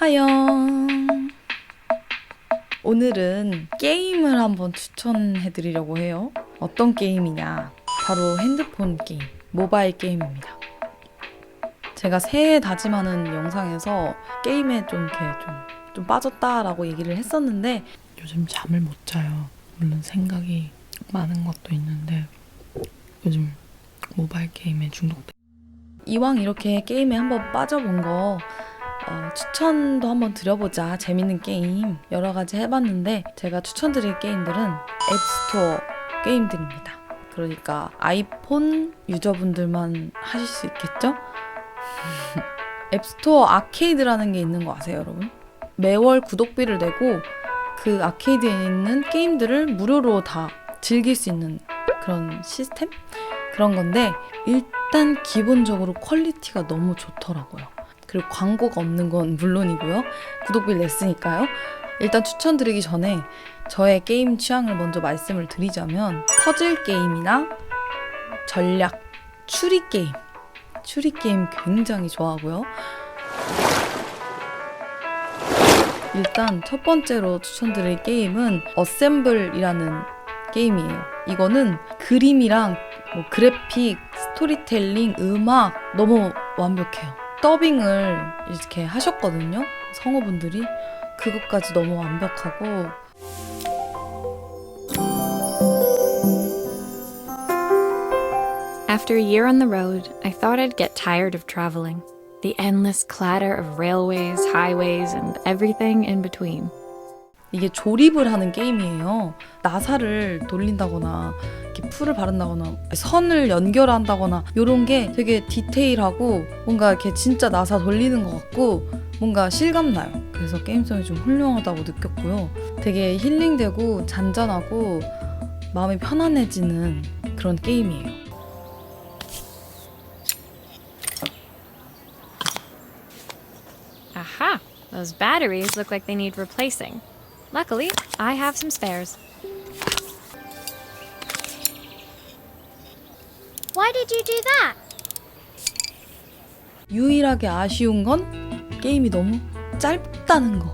하영. 오늘은 게임을 한번 추천해 드리려고 해요. 어떤 게임이냐? 바로 핸드폰 게임, 모바일 게임입니다. 제가 새해 다짐하는 영상에서 게임에 좀 이렇게 좀, 좀 빠졌다라고 얘기를 했었는데 요즘 잠을 못 자요. 물론 생각이 많은 것도 있는데 요즘 모바일 게임에 중독돼. 이왕 이렇게 게임에 한번 빠져본 거 어, 추천도 한번 드려보자 재밌는 게임 여러 가지 해봤는데 제가 추천드릴 게임들은 앱스토어 게임들입니다. 그러니까 아이폰 유저분들만 하실 수 있겠죠? 앱스토어 아케이드라는 게 있는 거 아세요, 여러분? 매월 구독비를 내고 그 아케이드에 있는 게임들을 무료로 다 즐길 수 있는 그런 시스템? 그런 건데 일단 기본적으로 퀄리티가 너무 좋더라고요. 그리고 광고가 없는 건 물론이고요. 구독비를 냈으니까요. 일단 추천드리기 전에 저의 게임 취향을 먼저 말씀을 드리자면 퍼즐 게임이나 전략, 추리 게임. 추리 게임 굉장히 좋아하고요. 일단 첫 번째로 추천드릴 게임은 어셈블이라는 게임이에요. 이거는 그림이랑 뭐 그래픽, 스토리텔링, 음악 너무 완벽해요. 더빙을 이렇게 하셨거든요. 성우분들이 그것까지 너무 완벽하고 After a year on the road, I thought I'd get tired of traveling. The endless clatter of railways, highways, and everything in between. 이게 조립을 하는 게임이에요. 나사를 돌린다거나 이렇게 풀을 바른다거나 선을 연결한다거나 이런 게 되게 디테일하고 뭔가 이렇게 진짜 나사 돌리는 것 같고 뭔가 실감 나요. 그래서 게임성이 좀 훌륭하다고 느꼈고요. 되게 힐링되고 잔잔하고 마음이 편안해지는 그런 게임이에요. Aha! Those batteries look like they need replacing. Luckily, I have some spares. Why did you do that? 유일하게 아쉬운 건 게임이 너무 짧다는 거.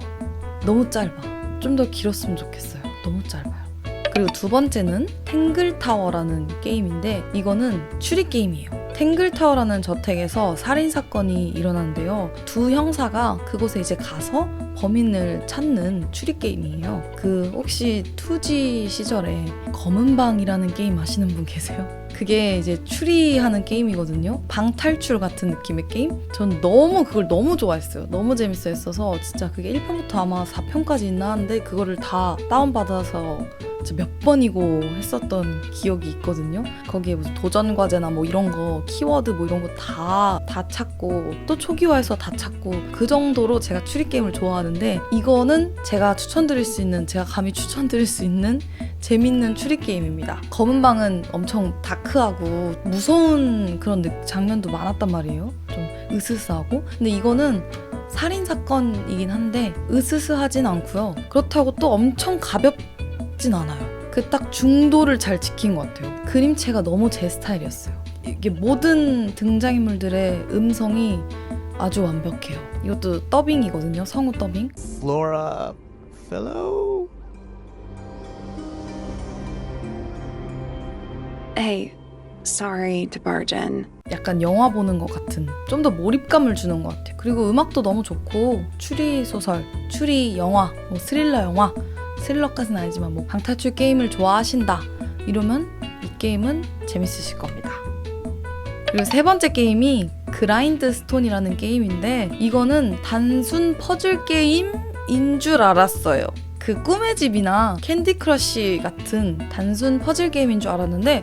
너무 짧아. 좀 더 길었으면 좋겠어요. 너무 짧아요. 그리고 두 번째는 탱글타워라는 게임인데 이거는 추리 게임이에요. 탱글타워라는 저택에서 살인 사건이 일어났는데요. 두 형사가 그곳에 이제 가서 범인을 찾는 추리 게임이에요. 그 혹시 2G 시절에 검은 방이라는 게임 아시는 분 계세요? 그게 이제 추리하는 게임이거든요. 방 탈출 같은 느낌의 게임? 전 너무 그걸 너무 좋아했어요. 너무 재밌어 했어서 진짜 그게 1편부터 아마 4편까지 있나 하는데 그거를 다 다운받아서 몇 번이고 했었던 기억이 있거든요. 거기에 무슨 도전 과제나 뭐 이런 거 키워드 뭐 이런 거 다 다 찾고 또 초기화해서 다 찾고 그 정도로 제가 추리 게임을 좋아하는데 이거는 제가 추천드릴 수 있는 제가 감히 추천드릴 수 있는 재밌는 추리 게임입니다. 검은 방은 엄청 다크하고 무서운 그런 느- 장면도 많았단 말이에요. 좀 으스스하고. 근데 이거는 살인 사건이긴 한데 으스스하진 않고요. 그렇다고 또 엄청 가볍진 않아요. 그 딱 중도를 잘 지킨 것 같아요. 그림체가 너무 제 스타일이었어요. 이게 모든 등장인물들의 음성이 아주 완벽해요. 이것도 더빙이거든요. 성우 더빙. Flora Fellow? Hey, sorry to barge in. 약간 영화 보는 것 같은 좀 더 몰입감을 주는 것 같아요. 그리고 음악도 너무 좋고 추리 소설, 추리 영화, 뭐 스릴러 영화, 스릴러까지는 아니지만 뭐 방탈출 게임을 좋아하신다 이러면 이 게임은 재밌으실 겁니다. 그리고 세 번째 게임이 그라인드 스톤이라는 게임인데 이거는 단순 퍼즐 게임인 줄 알았어요. 그 꿈의 집이나 캔디 크러쉬 같은 단순 퍼즐 게임인 줄 알았는데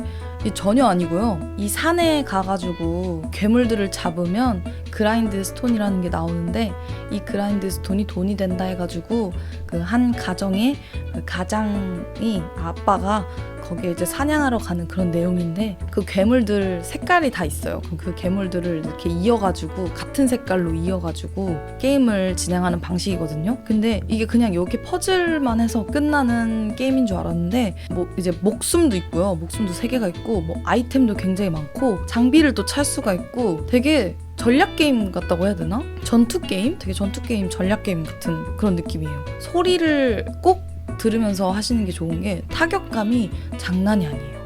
전혀 아니고요. 이 산에 가가지고 괴물들을 잡으면 그라인드 스톤이라는 게 나오는데 이 그라인드 스톤이 돈이 된다 해가지고 그 한 가정의 그 가장이 아빠가 거기에 이제 사냥하러 가는 그런 내용인데 그 괴물들 색깔이 다 있어요. 그 괴물들을 이렇게 이어가지고 같은 색깔로 이어가지고 게임을 진행하는 방식이거든요. 근데 이게 그냥 이렇게 퍼즐만 해서 끝나는 게임인 줄 알았는데 뭐 이제 목숨도 있고요. 목숨도 세 개가 있고 뭐 아이템도 굉장히 많고 장비를 또 찰 수가 있고 되게 전략 게임 같다고 해야 되나? 전투 게임? 되게 전투 게임, 전략 게임 같은 그런 느낌이에요. 소리를 꼭 들으면서 하시는 게 좋은 게 타격감이 장난이 아니에요.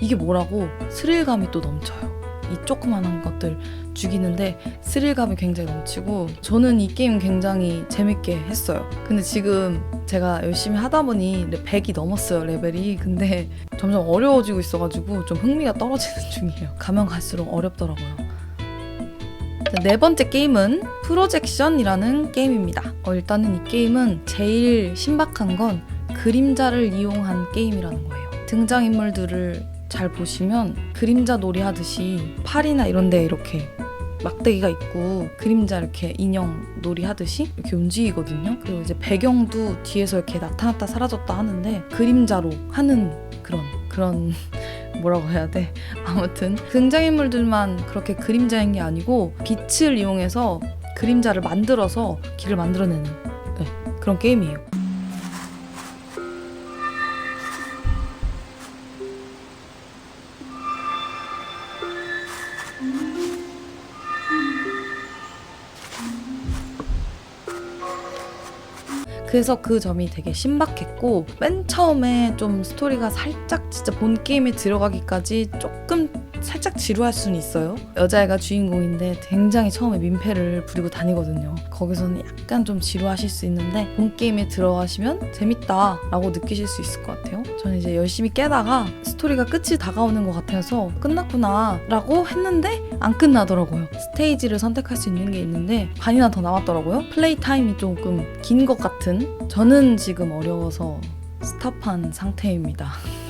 이게 뭐라고 스릴감이 또 넘쳐요. 이 조그만한 것들 죽이는데 스릴감이 굉장히 넘치고 저는 이 게임 굉장히 재밌게 했어요. 근데 지금 제가 열심히 하다 보니 100이 넘었어요 레벨이. 근데 점점 어려워지고 있어가지고 좀 흥미가 떨어지는 중이에요. 가면 갈수록 어렵더라고요. 자, 네 번째 게임은 프로젝션이라는 게임입니다. 어, 일단은 이 게임은 제일 신박한 건 그림자를 이용한 게임이라는 거예요. 등장인물들을 잘 보시면 그림자 놀이 하듯이 팔이나 이런 데 이렇게 막대기가 있고 그림자 이렇게 인형 놀이 하듯이 이렇게 움직이거든요. 그리고 이제 배경도 뒤에서 이렇게 나타났다 사라졌다 하는데 그림자로 하는 그런 그런 뭐라고 해야 돼? 아무튼 등장인물들만 그렇게 그림자인 게 아니고 빛을 이용해서 그림자를 만들어서 길을 만들어내는 네, 그런 게임이에요. 그래서 그 점이 되게 신박했고 맨 처음에 좀 스토리가 살짝 진짜 본 게임에 들어가기까지 조금 살짝 지루할 수는 있어요. 여자애가 주인공인데 굉장히 처음에 민폐를 부리고 다니거든요. 거기서는 약간 좀 지루하실 수 있는데 본 게임에 들어가시면 재밌다라고 느끼실 수 있을 것 같아요. 저는 이제 열심히 깨다가 스토리가 끝이 다가오는 것 같아서 끝났구나라고 했는데 안 끝나더라고요. 스테이지를 선택할 수 있는 게 있는데 반이나 더 남았더라고요. 플레이 타임이 조금 긴 것 같은 저는 지금 어려워서 스탑한 상태입니다.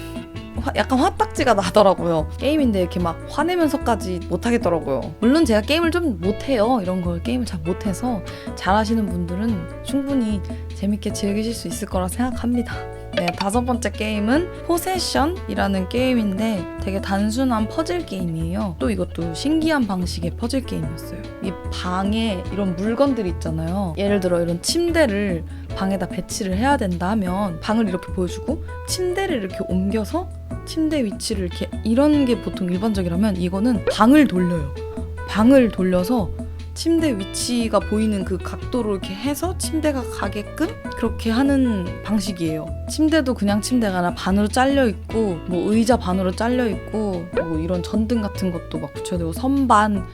화- 약간 화딱지가 나더라고요. 게임인데 이렇게 막 화내면서까지 못하겠더라고요. 물론 제가 게임을 좀 못해요. 이런 걸 게임을 잘 못해서 잘하시는 분들은 충분히 재밌게 즐기실 수 있을 거라 생각합니다. 네, 다섯 번째 게임은 포세션이라는 게임인데 되게 단순한 퍼즐 게임이에요. 또 이것도 신기한 방식의 퍼즐 게임이었어요. 이 방에 이런 물건들 있잖아요. 예를 들어 이런 침대를 방에다 배치를 해야 된다 하면 방을 이렇게 보여주고 침대를 이렇게 옮겨서 침대 위치를 이렇게 이런 게 보통 일반적이라면 이거는 방을 돌려요. 방을 돌려서 침대 위치가 보이는 그 각도로 이렇게 해서 침대가 가게끔 그렇게 하는 방식이에요. 침대도 그냥 침대가 아니라 반으로 잘려 있고 뭐 의자 반으로 잘려 있고 뭐 이런 전등 같은 것도 막 붙여야 되고 선반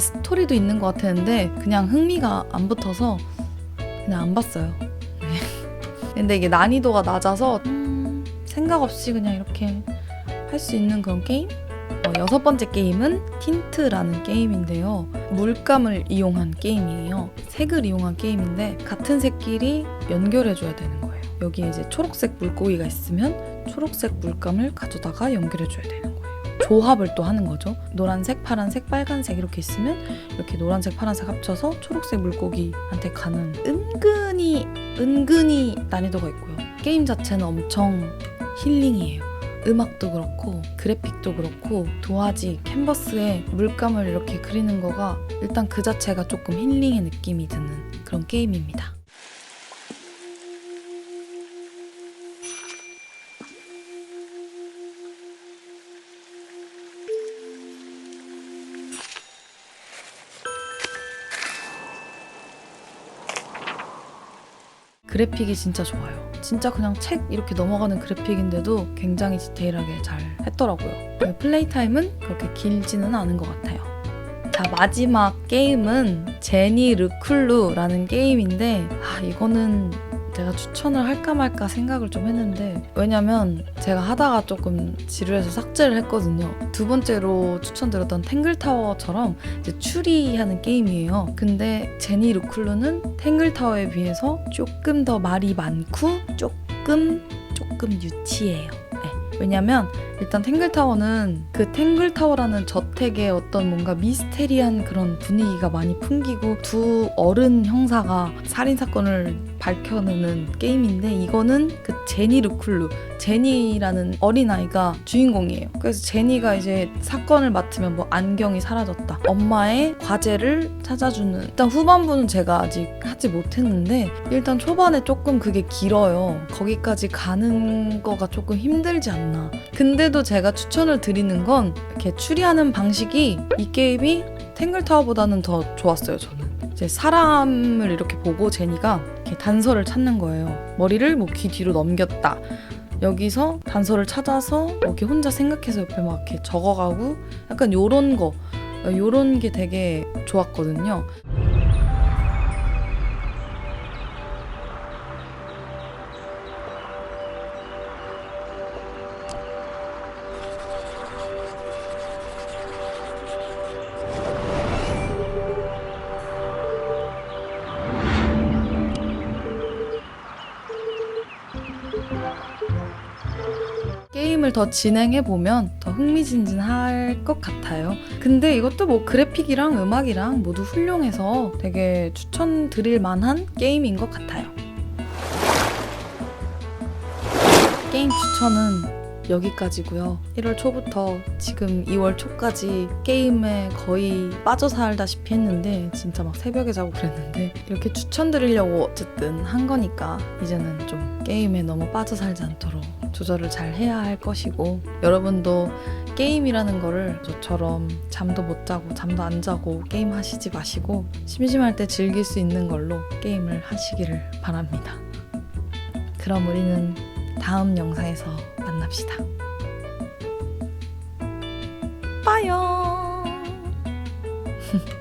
스토리도 있는 것 같았는데 그냥 흥미가 안 붙어서 그냥 안 봤어요. 네. 근데 이게 난이도가 낮아서 음, 생각 없이 그냥 이렇게 할 수 있는 그런 게임? 어, 여섯 번째 게임은 틴트라는 게임인데요. 물감을 이용한 게임이에요. 색을 이용한 게임인데 같은 색끼리 연결해줘야 되는 거예요. 여기에 이제 초록색 물고기가 있으면 초록색 물감을 가져다가 연결해줘야 거예요. 조합을 또 하는 거죠. 노란색, 파란색, 빨간색 이렇게 있으면 이렇게 노란색, 파란색 합쳐서 초록색 물고기한테 가는 은근히 은근히 난이도가 있고요. 게임 자체는 엄청 힐링이에요. 음악도 그렇고 그래픽도 그렇고 도화지 캔버스에 물감을 이렇게 그리는 거가 일단 그 자체가 조금 힐링의 느낌이 드는 그런 게임입니다. 그래픽이 진짜 좋아요. 진짜 그냥 책 이렇게 넘어가는 그래픽인데도 굉장히 디테일하게 잘 했더라고요. 네, 플레이 타임은 그렇게 길지는 않은 것 같아요. 자, 마지막 게임은 제니 르쿨루라는 게임인데, 아, 이거는 제가 추천을 할까 말까 생각을 좀 했는데, 왜냐면 제가 하다가 조금 지루해서 삭제를 했거든요. 두 번째로 추천드렸던 탱글타워처럼 이제 추리하는 게임이에요. 근데 제니 루쿨루는 탱글타워에 비해서 조금 더 말이 많고 조금 조금 유치해요. 네. 왜냐면 일단 탱글타워는 그 탱글타워라는 저택의 어떤 뭔가 미스테리한 그런 분위기가 많이 풍기고 두 어른 형사가 살인 사건을 밝혀내는 게임인데 이거는 그 제니 루쿨루 제니라는 어린아이가 주인공이에요. 그래서 제니가 이제 사건을 맡으면 뭐 안경이 사라졌다. 엄마의 과제를 찾아주는 일단 후반부는 제가 아직 하지 못했는데 일단 초반에 조금 그게 길어요. 거기까지 가는 거가 조금 힘들지 않나. 근데도 제가 추천을 드리는 건 이렇게 추리하는 방식이 이 게임이 탱글타워보다는 더 좋았어요, 저는. 이제 사람을 이렇게 보고 제니가 이렇게 단서를 찾는 거예요. 머리를 뭐 귀 뒤로 넘겼다. 여기서 단서를 찾아서 이렇게 혼자 생각해서 옆에 막 이렇게 적어가고 약간 요런 거, 요런 게 되게 좋았거든요. 게임을 더 진행해 보면 더 흥미진진할 것 같아요. 근데 이것도 뭐 그래픽이랑 음악이랑 모두 훌륭해서 되게 추천드릴 만한 게임인 것 같아요. 게임 추천은 여기까지고요. 1월 초부터 지금 2월 초까지 게임에 거의 빠져 살다시피 했는데 진짜 막 새벽에 자고 그랬는데 이렇게 추천드리려고 어쨌든 한 거니까 이제는 좀 게임에 너무 빠져 살지 않도록 조절을 잘 해야 할 것이고 여러분도 게임이라는 거를 저처럼 잠도 못 자고 잠도 안 자고 게임 하시지 마시고 심심할 때 즐길 수 있는 걸로 게임을 하시기를 바랍니다. 그럼 우리는 다음 영상에서 만납시다. 빠요.